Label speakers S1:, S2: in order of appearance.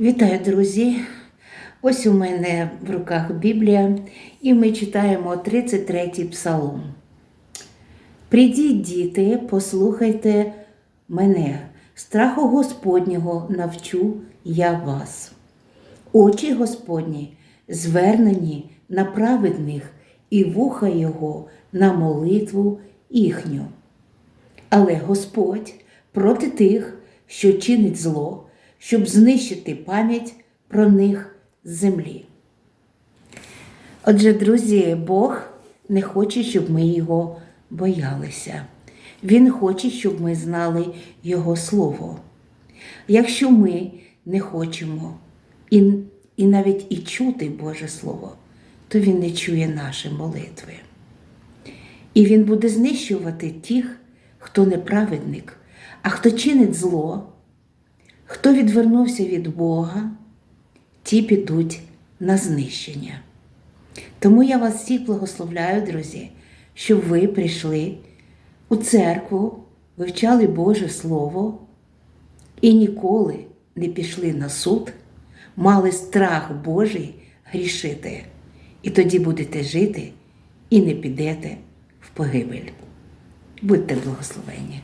S1: Вітаю, друзі! Ось у мене в руках Біблія, і ми читаємо 33-й псалом. Придіть, діти, послухайте мене, страху Господнього навчу я вас. Очі Господні звернені на праведних і вуха Його на молитву їхню. Але Господь проти тих, що чинить зло, щоб знищити пам'ять про них з землі. Отже, друзі, Бог не хоче, щоб ми його боялися. Він хоче, щоб ми знали Його Слово. Якщо ми не хочемо і, і навіть і чути Боже Слово, то Він не чує наші молитви. І Він буде знищувати тих, хто неправедник, а хто чинить зло, хто відвернувся від Бога, ті підуть на знищення. Тому я вас всіх благословляю, друзі, щоб ви прийшли у церкву, вивчали Боже Слово і ніколи не пішли на суд, мали страх Божий грішити. І тоді будете жити і не підете в погибель. Будьте благословені!